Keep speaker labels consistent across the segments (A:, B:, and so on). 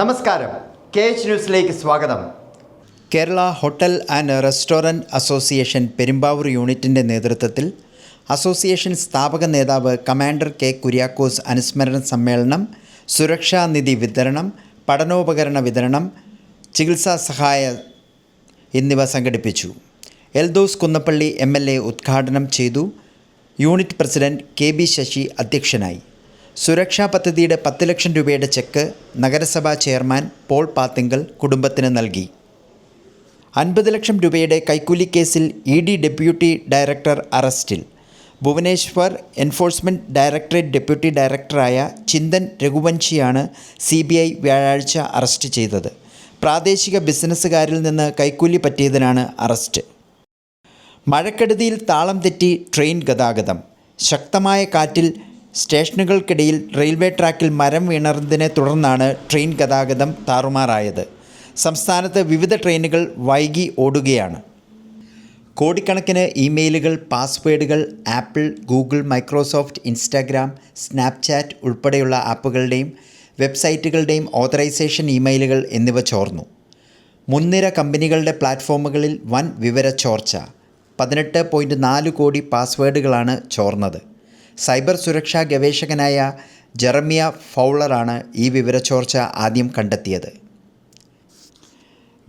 A: നമസ്കാരം. K H ന്യൂസിലേക്ക് സ്വാഗതം. Kerala hotel and restaurant association Perumbavoor യൂണിറ്റിന്റെ നേതൃത്വത്തിൽ അസോസിയേഷൻ സ്ഥാപക നേതാവ് കമാൻഡർ കെ കുര്യാക്കോസ് അനുസ്മരണ സമ്മേളനം സുരക്ഷാ നിധി വിതരണം പഠനോപകരണ വിതരണം ചികിത്സാ സഹായ എന്നിവ സംഘടിപ്പിച്ചു. എൽദോസ് കുന്നപ്പള്ളി എം ഉദ്ഘാടനം ചെയ്തു. Unit president K B Sasi അധ്യക്ഷനായി. സുരക്ഷാ പദ്ധതിയുടെ പത്ത് ലക്ഷം രൂപയുടെ ചെക്ക് നഗരസഭാ ചെയർമാൻ പോൾ പാത്തിങ്കൽ കുടുംബത്തിന് നൽകി. അൻപത് ലക്ഷം രൂപയുടെ കൈക്കൂലി കേസിൽ ഇ ഡി ഡെപ്യൂട്ടി ഡയറക്ടർ അറസ്റ്റിൽ. ഭുവനേശ്വർ എൻഫോഴ്സ്മെന്റ് ഡയറക്ടറേറ്റ് ഡെപ്യൂട്ടി ഡയറക്ടറായ ചിന്തൻ രഘുവൻഷിയാണ് സി ബി ഐ വ്യാഴാഴ്ച അറസ്റ്റ് ചെയ്തത്. പ്രാദേശിക ബിസിനസ്സുകാരിൽ നിന്ന് കൈക്കൂലി പറ്റിയതിനാണ് അറസ്റ്റ്. മഴക്കെടുതിയിൽ താളം തെറ്റി ട്രെയിൻ ഗതാഗതം. ശക്തമായ കാറ്റിൽ സ്റ്റേഷനുകൾക്കിടയിൽ റെയിൽവേ ട്രാക്കിൽ മരം വീണതിനെ തുടർന്നാണ് ട്രെയിൻ ഗതാഗതം താറുമാറായത്. സംസ്ഥാനത്ത് വിവിധ ട്രെയിനുകൾ വൈകി ഓടുകയാണ്. കോടിക്കണക്കിന് ഇമെയിലുകൾ പാസ്വേഡുകൾ Apple Google Microsoft Instagram Snapchat ഉൾപ്പെടെയുള്ള ആപ്പുകളുടെയും വെബ്സൈറ്റുകളുടെയും ഓതറൈസേഷൻ ഇമെയിലുകൾ എന്നിവ ചോർന്നു. മുൻനിര കമ്പനികളുടെ പ്ലാറ്റ്ഫോമുകളിൽ വൻ വിവര ചോർച്ച പതിനെട്ട് പോയിന്റ് നാല് കോടി പാസ്വേഡുകളാണ് ചോർന്നത്. സൈബർ സുരക്ഷാ ഗവേഷകനായ ജെറമിയ ഫൗളറാണ് ഈ വിവരച്ചോർച്ച ആദ്യം കണ്ടെത്തിയത്.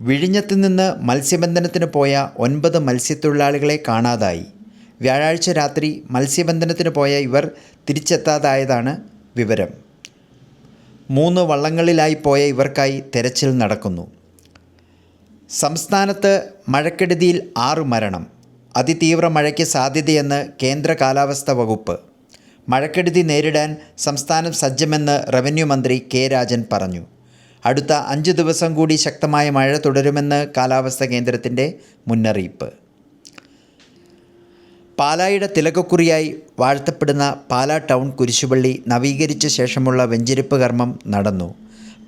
A: വിഴിഞ്ഞത്ത് നിന്ന് മത്സ്യബന്ധനത്തിന് പോയ ഒൻപത് മത്സ്യത്തൊഴിലാളികളെ കാണാതായി. വ്യാഴാഴ്ച രാത്രി മത്സ്യബന്ധനത്തിന് പോയ ഇവർ തിരിച്ചെത്താതായതാണ് വിവരം. മൂന്ന് വള്ളങ്ങളിലായി പോയ ഇവർക്കായി തെരച്ചിൽ നടക്കുന്നു. സംസ്ഥാനത്ത് മഴക്കെടുതിയിൽ ആറ് മരണം. അതിതീവ്ര മഴയ്ക്ക് സാധ്യതയെന്ന് കേന്ദ്ര കാലാവസ്ഥാ വകുപ്പ്. മഴക്കെടുതി നേരിടാൻ സംസ്ഥാനം സജ്ജമെന്ന് റവന്യൂ മന്ത്രി കെ രാജൻ പറഞ്ഞു. അടുത്ത അഞ്ച് ദിവസം കൂടി ശക്തമായ മഴ തുടരുമെന്ന് കാലാവസ്ഥാ കേന്ദ്രത്തിന്റെ മുന്നറിയിപ്പ്. പാലായുടെ തിലകക്കുറിയായി വാഴ്ത്തപ്പെടുന്ന പാലാ ടൗൺ കുരിശുപള്ളി നവീകരിച്ച ശേഷമുള്ള വെഞ്ചരിപ്പ് കർമ്മം നടന്നു.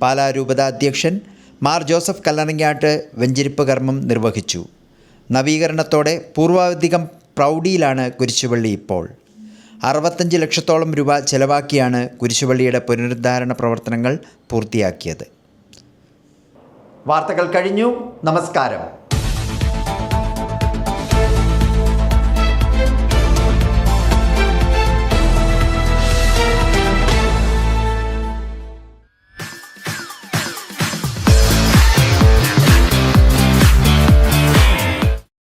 A: പാലാ രൂപതാധ്യക്ഷൻ മാർ ജോസഫ് കല്ലറങ്ങാട്ട് വെഞ്ചരിപ്പ് കർമ്മം നിർവഹിച്ചു. നവീകരണത്തോടെ പൂർവാധികം പ്രൗഢിയിലാണ് കുരിശുപള്ളി ഇപ്പോൾ. അറുപത്തഞ്ച് ലക്ഷത്തോളം രൂപ ചെലവാക്കിയാണ് കുരിശുപള്ളിയുടെ പുനരുദ്ധാരണ പ്രവർത്തനങ്ങൾ പൂർത്തിയാക്കിയത്. വാർത്തകൾ കഴിഞ്ഞു. നമസ്കാരം.